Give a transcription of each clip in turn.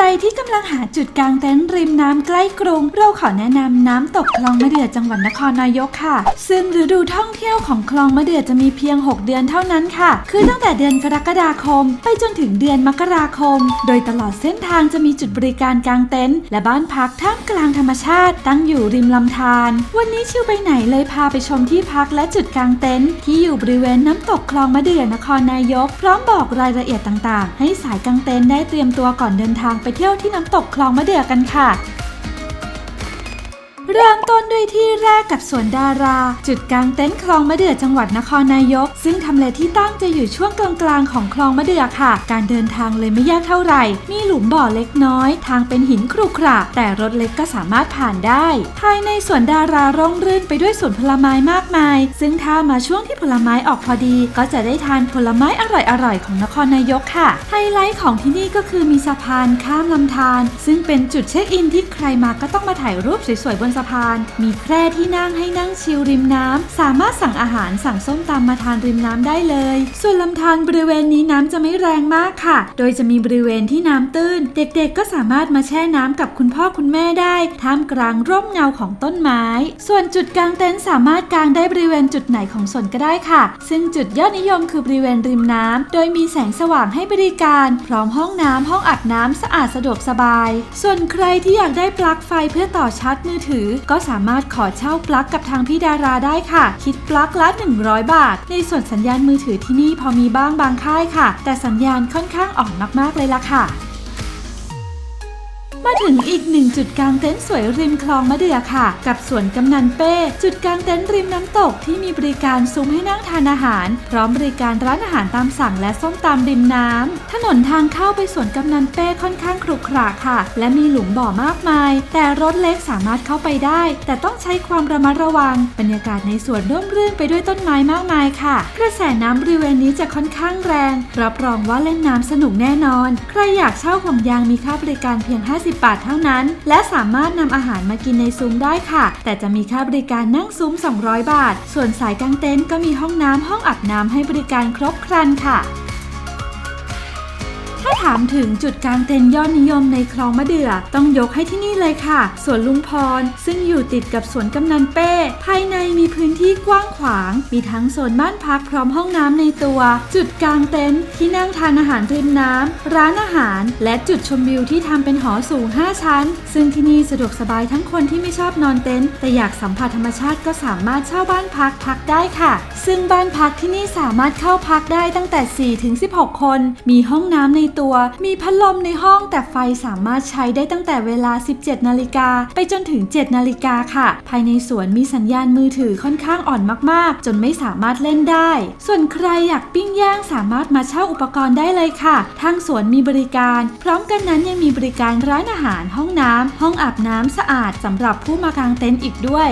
รที่กำลังหาจุดกางเต็นท์ริมน้ำใกล้กรุง เราขอแนะนำน้ำตกคลองมะเดื่อจังหวัดนครนายกค่ะ ซึ่งฤดูท่องเที่ยวของคลองมะเดื่อจะมีเพียง 6 เดือนเท่านั้นค่ะ คือตั้งแต่เดือนกรกฎาคม ไปจนถึงเดือนมกราคม โดยตลอดเส้นทางจะมีจุดบริการกางเต็นท์และบ้านพักท่ามกลางธรรมชาติ ตั้งอยู่ริมลำธารวันนี้ชิวไปไหนเลยพาไปชมที่พักและจุดกางเต็นท์ที่อยู่บริเวณน้ำตกคลองมะเดื่อนครนายก พร้อมบอกรายละเอียดต่างๆ ให้สายกางเต็นท์ได้เตรียมตัวก่อนเดินทางไปเที่ยวที่น้ำตกคลองมะเดื่อกันค่ะ เริ่มต้นด้วยที่แรกกับสวนดารา จุดกลางเต็นท์คลองมะเดื่อจังหวัดนครนายก ซึ่งทำเลที่ตั้งจะอยู่ช่วงกลางๆของคลองมะเดื่อค่ะ การเดินทางเลยไม่ยากเท่าไหร่ มีหลุมบ่อเล็กน้อย ทางเป็นหินครุขระแต่รถเล็กก็สามารถผ่านได้ ภายในสวนดาราร่มรื่นไปด้วยสวนผลไม้มากมาย ซึ่งถ้ามาช่วงที่ผลไม้ออกพอดี ก็จะได้ทานผลไม้อร่อยๆของนครนายกค่ะ ไฮไลท์ของที่นี่ก็คือมีสะพานข้ามลำธารซึ่งเป็นจุดเช็คอินที่ใครมาก็ต้องมาถ่ายรูปสวยๆบนสะพาน มีแคร่ที่นั่งให้นั่งชิลริมน้ำ สามารถสั่งอาหารสั่งส้มตำมาทานริมน้ำได้เลย ส่วนลำธารบริเวณนี้น้ำจะไม่แรงมากค่ะ โดยจะมีบริเวณที่น้ำตื้น เด็กๆ ก็สามารถมาแช่น้ำกับคุณพ่อคุณแม่ได้ท่ามกลางร่มเงาของต้นไม้ ส่วนจุดกางเต็นท์สามารถกางได้บริเวณจุดไหนของสวนก็ได้ค่ะ ซึ่งจุดยอดนิยมคือบริเวณริมน้ำโดยมีแสงสว่างให้บริการ พร้อมห้องน้ำห้องอัดน้ำสะอาดสะดวกสบาย ส่วนใครที่อยากได้ปลั๊กไฟเพื่อต่อชาร์จมือถือก็สามารถขอเช่าปลั๊กกับทางพี่ดาราได้ค่ะ คิดปลั๊กละ 100 บาท ในส่วนสัญญาณมือถือที่นี่พอมีบ้างบางค่ายค่ะ แต่สัญญาณค่อนข้างอ่อนมากๆเลยล่ะค่ะ มาถึงอีกหนึ่งจุดกลางเต็นท์สวยริมคลองมะเดื่อค่ะ กับสวนกำนันเป้ จุดกลางเต็นท์ริมน้ำตกที่มีบริการซุ้มให้นั่งทานอาหาร พร้อมบริการร้านอาหารตามสั่งและส้มตำริมน้ำถนนทางเข้าไปสวนกำนันเป้ค่อนข้างขรุขระค่ะ และมีหลุมบ่อมากมาย แต่รถเล็กสามารถเข้าไปได้ แต่ต้องใช้ความระมัดระวัง บรรยากาศในสวนร่มรื่นไปด้วยต้นไม้มากมายค่ะ กระแสน้ำบริเวณนี้จะค่อนข้างแรง รับรองว่าเล่นน้ำสนุกแน่นอน ใครอยากเช่าห่วงยางมีค่าบริการเพียง 50บาทเท่านั้น และสามารถนำอาหารมากินในซุ้มได้ค่ะ แต่จะมีค่าบริการนั่งซุ้ม 200 บาท ส่วนสายกางเต็นท์ก็มีห้องน้ำห้องอาบน้ำให้บริการครบครันค่ะ ถ้าถามถึงจุดกางเต็นท์ยอดนิยมในคลองมะเดื่อ ต้องยกให้ที่นี่เลยค่ะ สวนลุงพร ซึ่งอยู่ติดกับสวนกำนันเป้ ภายในมีพื้นที่กว้างขวาง มีทั้งโซนบ้านพักพร้อมห้องน้ำในตัว จุดกลางเต็นท์ที่นั่งทานอาหารริมน้ำร้านอาหาร และจุดชมวิวที่ทำเป็นหอสูง 5 ชั้น ซึ่งที่นี่สะดวกสบายทั้งคนที่ไม่ชอบนอนเต็นท์แต่อยากสัมผัสธรรมชาติก็สามารถเช่าบ้านพักพักได้ค่ะ ซึ่งบ้านพักที่นี่สามารถเข้าพักได้ตั้งแต่4ถึง16 คน มีห้องน้ำในตัว มีพัดลมในห้องแต่ไฟสามารถใช้ได้ตั้งแต่เวลา 17 นาฬิกาไปจนถึง 7 นาฬิกาค่ะ ภายในสวนมีสัญญาณมือถือค่อนข้างอ่อนมากๆ จนไม่สามารถเล่นได้ ส่วนใครอยากปิ้งย่างสามารถมาเช่าอุปกรณ์ได้เลยค่ะ ทางสวนมีบริการ พร้อมกันนั้นยังมีบริการร้านอาหาร ห้องน้ำห้องอาบน้ำสะอาดสำหรับผู้มากางเต็นท์อีกด้วย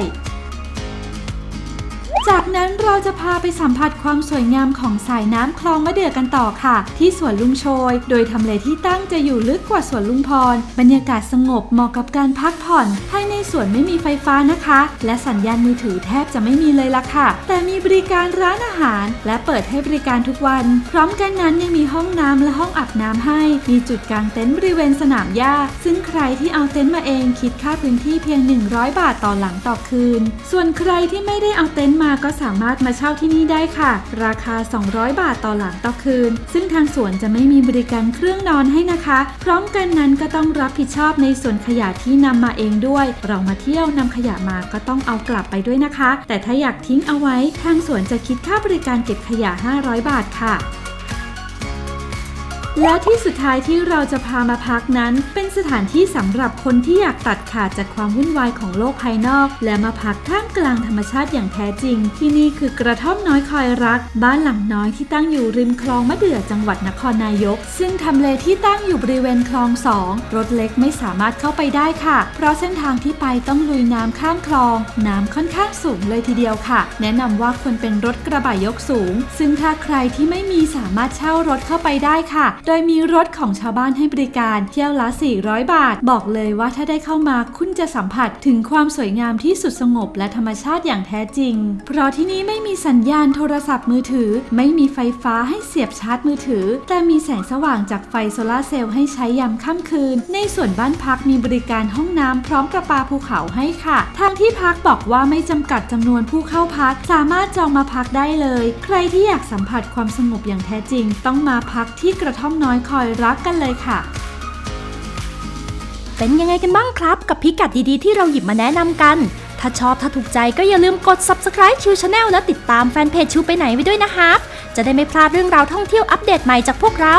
จาก นั้นเราจะพาไปสัมผัสความสวยงามของสายน้ำคลองมะเดื่อกันต่อค่ะ ที่สวนลุงโชย โดยทำเลที่ตั้งจะอยู่ลึกกว่าสวนลุงพร บรรยากาศสงบเหมาะกับการพักผ่อนภายในสวนไม่มีไฟฟ้านะคะ และสัญญาณมือถือแทบจะไม่มีเลยล่ะค่ะ แต่มีบริการร้านอาหาร และเปิดให้บริการทุกวัน พร้อมกันนั้นยังมีห้องน้ำและห้องอาบน้ำให้ มีจุดกางเต็นท์บริเวณสนามหญ้า ซึ่งใครที่เอาเต็นท์มาเองคิดค่าพื้นที่เพียง 100 บาทต่อหลังต่อคืน ส่วนใครที่ไม่ได้เอาเต็นท์มาก็สามารถมาเช่าที่นี่ได้ค่ะ ราคา 200 บาทต่อหลังต่อคืน ซึ่งทางสวนจะไม่มีบริการเครื่องนอนให้นะคะ พร้อมกันนั้นก็ต้องรับผิดชอบในส่วนขยะที่นำมาเองด้วย เรามาเที่ยวนำขยะมาก็ต้องเอากลับไปด้วยนะคะ แต่ถ้าอยากทิ้งเอาไว้ทางสวนจะคิดค่าบริการเก็บขยะ 500 บาทค่ะ และที่สุดท้ายที่เราจะพามาพักนั้น เป็นสถานที่สำหรับคนที่อยากตัดขาดจากความวุ่นวายของโลกภายนอก และมาพักท่ามกลางธรรมชาติอย่างแท้จริง ที่นี่คือกระท่อมน้อยคอยรัก บ้านหลังน้อยที่ตั้งอยู่ริมคลองมะเดื่อจังหวัดนครนายก ซึ่งทำเลที่ตั้งอยู่บริเวณคลองสองรถเล็กไม่สามารถเข้าไปได้ค่ะ เพราะเส้นทางที่ไปต้องลุยน้ำข้ามคลอง น้ำค่อนข้างสูงเลยทีเดียวค่ะ แนะนำว่าควรเป็นรถกระบะยกสูง ซึ่งถ้าใครที่ไม่มีสามารถเช่ารถเข้าไปได้ค่ะโดยมีรถของชาวบ้านให้บริการเที่ยวละ 400 บาท บอกเลยว่าถ้าได้เข้ามาคุณจะสัมผัสถึงความสวยงามที่สุดสงบและธรรมชาติอย่างแท้จริง เพราะที่นี่ไม่มีสัญญาณโทรศัพท์มือถือ ไม่มีไฟฟ้าให้เสียบชาร์จมือถือ แต่มีแสงสว่างจากไฟโซลาเซลล์ให้ใช้ยามค่ำคืน ในส่วนบ้านพักมีบริการห้องน้ำพร้อมประปาภูเขาให้ค่ะ ทางที่พักบอกว่าไม่จำกัดจำนวนผู้เข้าพัก สามารถจองมาพักได้เลย ใครที่อยากสัมผัสความสงบอย่างแท้จริง ต้องมาพักที่กระท่อมน้อยคอยรักกันเลยค่ะ เป็นยังไงกันบ้างครับกับพิกัดดีๆที่เราหยิบมาแนะนำกัน ถ้าชอบถ้าถูกใจก็อย่าลืมกด subscribe ชิวชาแนลและติดตามแฟนเพจชิวไปไหนไว้ด้วยนะครับ จะได้ไม่พลาดเรื่องราวท่องเที่ยวอัปเดตใหม่จากพวกเรา